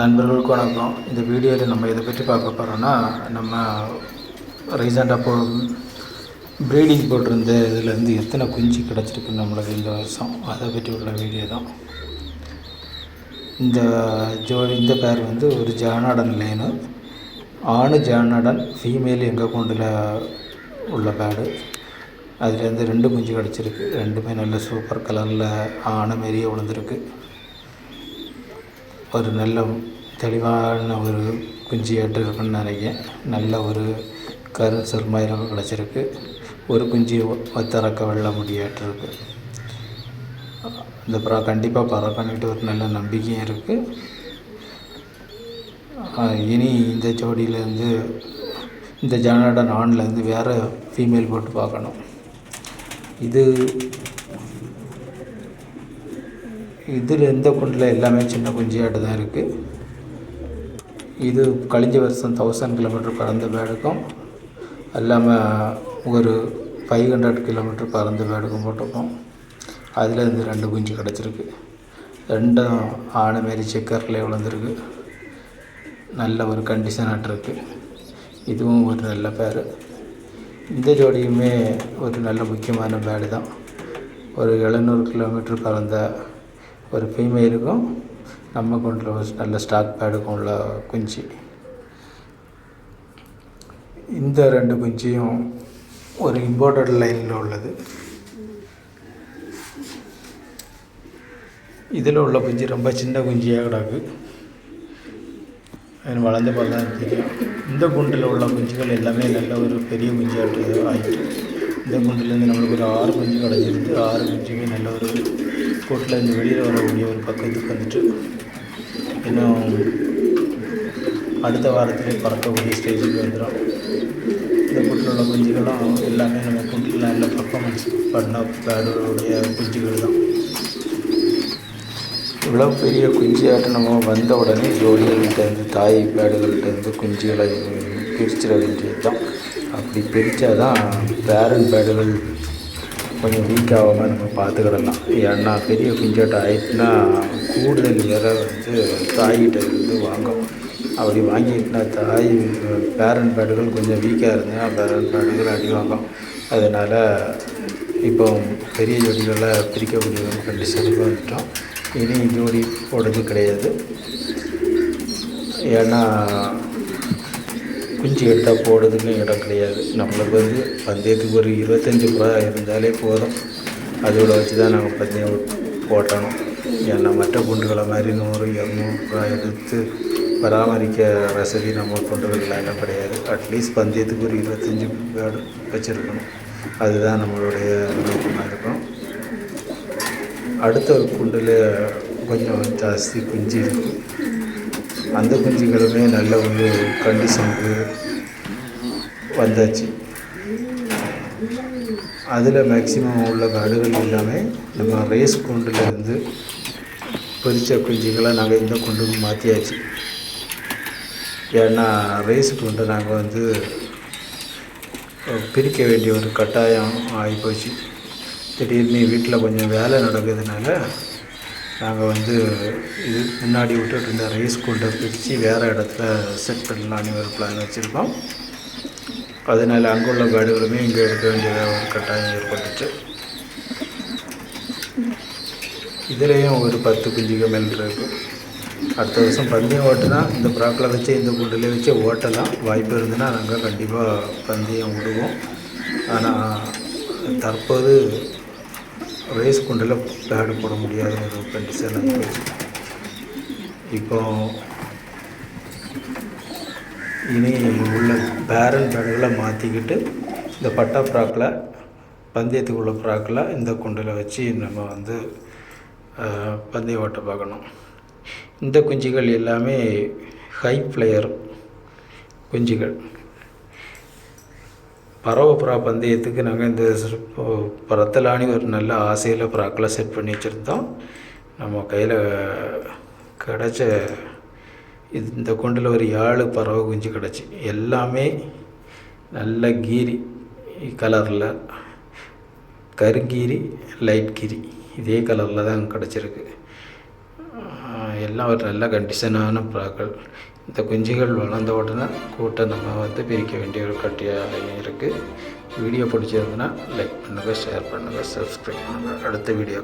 நண்பர்களுக்கு வணக்கம். இந்த வீடியோவில் நம்ம இதை பற்றி பார்க்க போகிறோன்னா நம்ம ரீசெண்டாக போ ப்ரீடிங் போட்டிருந்த இதுலேருந்து எத்தனை குஞ்சு கிடச்சிருக்கு நம்மளுக்கு இந்த வருஷம். அதை பற்றி உள்ள வீடியோ தான். இந்த ஜோடி இந்த பேர் வந்து ஒரு ஜானாடன் லைனு ஆணு ஜானாடன் ஃபீமேல் எங்கள் கொண்டில் உள்ள பேடு அதுலேருந்து ரெண்டு குஞ்சு கிடச்சிருக்கு. ரெண்டுமே நல்ல சூப்பர் கலரில் ஆணை மாரியே விழுந்திருக்கு ஒரு நல்ல தெளிவான ஒரு குஞ்சு இருக்குன்னு நினைக்கிறேன். நல்ல ஒரு கரு செல்மாயிரம் கிடச்சிருக்கு ஒரு குஞ்சு ஒத்தறக்க வெள்ள முடியாட்டு இருக்கு இந்த புறா கண்டிப்பாக பறக்கணுட்டு ஒரு நல்ல நம்பிக்கையும் இருக்குது இனி இந்த ஜோடியிலேருந்து இந்த ஜனடான் நான்லேருந்து வேறு ஃபீமேல் போட்டு பார்க்கணும். இது இதில் எந்த குண்டில் எல்லாமே சின்ன குஞ்சியாட்டு தான் இருக்குது இது கழிஞ்ச வருஷம் தௌசண்ட் கிலோமீட்டர் பறந்த பேடுக்கும் இல்லாமல் ஒரு ஃபைவ் ஹண்ட்ரட் கிலோமீட்டர் பறந்த பேடுக்கும் போட்டிருக்கோம். அதில் இந்த ரெண்டு குஞ்சு கிடச்சிருக்கு. ரெண்டும் ஆனை மாரி செக்கரில் விழுந்திருக்கு. நல்ல ஒரு கண்டிஷனாக இருக்குது இதுவும் ஒரு நல்ல பேர். இந்த ஜோடியுமே ஒரு நல்ல முக்கியமான பேடு தான் ஒரு எழுநூறு கிலோமீட்டர் பறந்த ஒரு ஃபீமேலுக்கும் நம்ம கொண்டு ஒரு நல்ல ஸ்டாக் பேடுக்கும் உள்ள குஞ்சு. இந்த ரெண்டு குஞ்சியும் ஒரு இம்போர்ட்டட் லைனில் உள்ளது. இதில் உள்ள குஞ்சு ரொம்ப சின்ன குஞ்சியாக கிடக்கு. அது வளர்ந்த பார்த்தா தெரியும். இந்த குண்டில் உள்ள குஞ்சுகள் எல்லாமே நல்ல ஒரு பெரிய குஞ்சாட்டு ஆகிட்டு இந்த குண்டிலேருந்து நம்மளுக்கு ஒரு ஆறு குஞ்சு கிடச்சிருந்து ஆறு குஞ்சுமே நல்ல ஒரு கூட்டில் இருந்து வெளியில் வரக்கூடிய ஒரு பக்கத்துக்கு வந்துட்டு இன்னும் அடுத்த வாரத்திலே பறக்கக்கூடிய ஸ்டேஜுக்கு வந்துடும் இந்த கூட்டில் உள்ள குஞ்சுகளும் எல்லாமே நம்ம கூட்டில் நல்ல பர்ஃபார்மன்ஸ் பண்ண பேடோடைய குஞ்சுகள் தான். இவ்வளோ பெரிய குஞ்சியாட்டம் நம்ம வந்த உடனே ஜோடிகள்கிட்டேருந்து தாய் பேடுகள்கிட்டேருந்து குஞ்சுகளை பிரிச்சிட வேண்டியது தான் அப்படி பிரித்தால் தான் பேரன் பேடுகள் கொஞ்சம் வீக் ஆகாமல் நம்ம பார்த்துக்கிடலாம். ஏன்னா பெரிய குஞ்சாட்டம் ஆயிட்டுனா கூடுதல் வேற வந்து தாய்கிட்ட இருந்து வாங்கும். அப்படி வாங்கிட்டுனா தாய் பேரண்ட் பேடுகள் கொஞ்சம் வீக்காக இருந்ததுன்னா பேரண்ட் பேடுகள் அடி வாங்கும் அதனால் இப்போ பெரிய ஜோடிகளை பிரிக்கக்கூடிய ஒரு கண்டிஷனுக்கு வந்துட்டோம். இனி ஜோடி போடுறது கிடையாது. ஏன்னா குஞ்சு எடுத்தால் போடுறதுக்கும் இடம் கிடையாது. நம்மளுக்கு வந்து பந்தயத்துக்கு ஒரு இருபத்தஞ்சி ரூபா இருந்தாலே போதும். அதோட வச்சு தான் நாங்கள் பந்தயம் போட்டணும். ஏன்னா மற்ற குண்டுகளை மாதிரி நூறு இரநூறுபா எடுத்து பராமரிக்க வசதி நம்ம கொண்டுகள்லாம் கிடையாது. அட்லீஸ்ட் பந்தயத்துக்கு ஒரு இருபத்தஞ்சி பேடு வச்சுருக்கணும். அதுதான் நம்மளுடைய நோக்கமாக இருக்கும். அடுத்த ஒரு குண்டில் கொஞ்சம் ஜாஸ்தி குஞ்சு இருக்கும் அந்த குஞ்சுகளுமே நல்ல ஒரு கண்டிஷனுக்கு வந்தாச்சு. அதில் மேக்சிமம் உள்ள காடுகள் எல்லாமே நம்ம ரேஸ் குண்டில் பொரிச்ச குஞ்சுகளை நாங்கள் இந்த குண்டுக்கு மாற்றியாச்சு ஏன்னா ரேஸ் குண்டை நாங்கள் வந்து பிரிக்க வேண்டிய ஒரு கட்டாயம் ஆகிப்போச்சு திடீர்னு வீட்டில் கொஞ்சம் வேலை நடக்கிறதுனால நாங்கள் வந்து இது முன்னாடி விட்டுட்டு இருந்த ரைஸ் குண்டை பிரித்து வேறு இடத்துல செட் பண்ணலான்னு ஒரு பிளான் வச்சுருக்கோம். அதனால் அங்கே உள்ள காடுகளுமே இங்கே எடுக்க வேண்டிய ஒரு கட்டாயம் ஏற்பட்டுச்சு. இதுலேயும் ஒரு பத்து குஞ்சுகள் மேல் இருக்கு அடுத்த வருஷம் பந்தயம் ஓட்டுனா இந்த ப்ராக்கில் வச்சு இந்த குண்டிலே வச்சு ஓட்டலாம். வாய்ப்பு இருந்ததுன்னா நாங்கள் கண்டிப்பாக பந்தயம் விடுவோம். ஆனால் தற்போது ரேஸ் குண்டில் பேடு போட முடியாத. ஒரு கண்டிஷன் இப்போ இனி உள்ள பேரன் பேடுகளை மாற்றிக்கிட்டு இந்த பட்டா ஃப்ராக்கில் பந்தயத்துக்கு உள்ள ஃப்ராக்கில் இந்த குண்டில் வச்சு நம்ம வந்து பந்தயம் ஓட்ட பார்க்கணும். இந்த குஞ்சுகள் எல்லாமே ஹை ஃப்ளையர் குஞ்சுகள். பறவை புறா பந்தயத்துக்கு நாங்கள் இந்த பரத்தலானி ஒரு நல்ல ஆசையில் ப்ராக்கெலாம் செட் பண்ணி வச்சுருந்தோம். நம்ம கையில் கிடச்ச இது இந்த குண்டில் ஒரு ஏழு பறவை குஞ்சு கிடச்சி. எல்லாமே நல்ல கீரி கலரில். கருங்கீரி லைட் கீரி இதே கலரில் தான் கிடச்சிருக்கு. எல்லாம் ஒரு நல்ல கண்டிஷனான புறாக்கள். இந்த குஞ்சுகள் வளர்ந்த உடனே கூட்டை நம்ம வந்து பிரிக்க வேண்டிய ஒரு கட்டியாக இருக்குது வீடியோ பிடிச்சிருந்ததுன்னா லைக் பண்ணுங்கள் ஷேர் பண்ணுங்கள் சப்ஸ்கிரைப் பண்ணுங்கள் அடுத்த வீடியோ